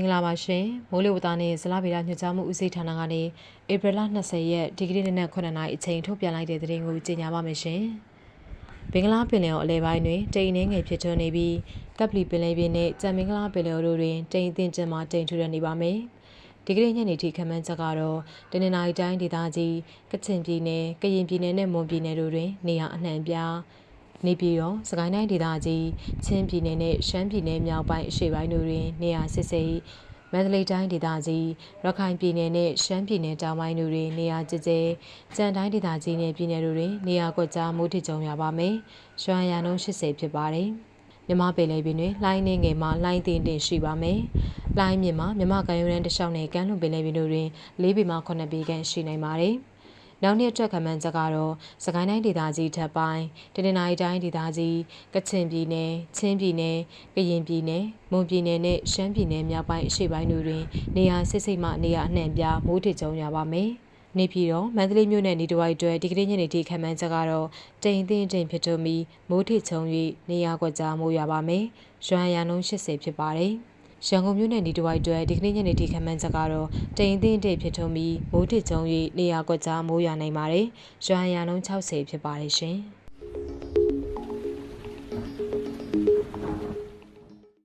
င်္ဂလာပါရှင်မိုးလေဝသနဲ့ဇလဗေဒညွှန်ကြားမှုဦးစီးဌာနကနေဧပြီလ20ရက်ဒီကနေ့နေ့နက်9:00နာရီအချိန်ထုတ်ပြန်လိုက်တဲ့သတင်းကိုကြေညာပါမယ်ရှင်ဘင်္ဂလားပင်လယ်အော်အလဲပိုင်းတွင်တိမ်နှင်းငယ်ဖြစ်ထွန်းနေပြီးကပ်ပလီပင်လယ်ပြင်နှင့်ကြံမင်္ဂလာပင်လယ်အော်တို့တွင်တိမ်အထင်ကျင်းမှတိမ်ထူရနေပါမယ်ဒီကနေ့ညနေထိခန့်မှန်းချက်ကတော့တနင်္လာရီတိုင်းဒေသကြီးကချင်ပြည်နယ်ကရင်ပြည်နယ်နဲ့မွန်ပြည်နယ်တို့တွင်နေရာအနှံ့ပြား နေပြည်တော်စကိုင်းတိုင်းဒေသကြီးချင်းပြည်နယ်နဲ့ရှမ်းပြည်နယ်မြောက်ပိုင်းအရှေ့ပိုင်းတို့တွင်နေရာစစ်စိမန္တလေးတိုင်းဒေသကြီးရခိုင်ပြည်နယ်နဲ့ရှမ်းပြည်နယ်တောင်ပိုင်းတို့တွင်နေရာကျကျဲကြံတိုင်းဒေသကြီးနဲ့ပြည်နယ်တို့တွင်နေရာကွက်ကြားမိုးထစ်ကြုံရပါမယ်။ရွှမ်းရံနှုန်း80ဖြစ်ပါတယ်။မြမပင်လေပင်တွင်လှိုင်းနေငယ်မှလှိုင်းတင်တင်ရှိပါမယ်။လှိုင်းမြင့်မှမြမကံရိုးရန်တစ်လျှောက်နဲ့ကမ်းလွန်ပင်လေပင်တို့တွင်၄ပေမှ9ပေခန့်ရှိနိုင်ပါတယ်။ နောက်နှစ်အတွက်ခမန်းချက်ကတော့စကိုင်းတိုင်းဒေသကြီးထပ်ပိုင်းတနင်္လာရီတိုင်းဒေသကြီးကချင်ပြည်နယ်ချင်းပြည်နယ်ကရင်ပြည်နယ်မွန်ပြည်နယ်နဲ့ရှမ်းပြည်နယ်မြောက်ပိုင်းအရှေ့ပိုင်းတို့တွင်နေရာစစ်စိတ်မှနေရာအနှံ့ပြားမိုးထစ်ကြုံရပါမယ်။နေပြည်တော်မန္တလေးမြို့နယ်နေတဝိုက်အတွက်ဒီကနေ့ညနေထိခန့်မှန်းချက်ကတော့တိမ်သိမ့်တိမ်ဖြစ်ထွန်းပြီးမိုးထစ်ချုံ၍နေရာကွက်ကြားမိုးရွာပါမယ်။ရွာရံနှုန်း80ဖြစ်ပါတယ်။ ရန်ကုန်မြို့နယ်ဒီတဝိုက်အတွက်ဒီကနေ့ညနေထိခန့်မှန်းချက်ကတော့တိမ်သိမ့်တိမ်ဖြစ်ထွန်းပြီးမိုးထစ်ချုံ၍နေရာကွက်ကြားမိုးရွာနိုင်ပါတယ်။ရွာရံနှုန်း60ဖြစ်ပါတယ်ရှင်။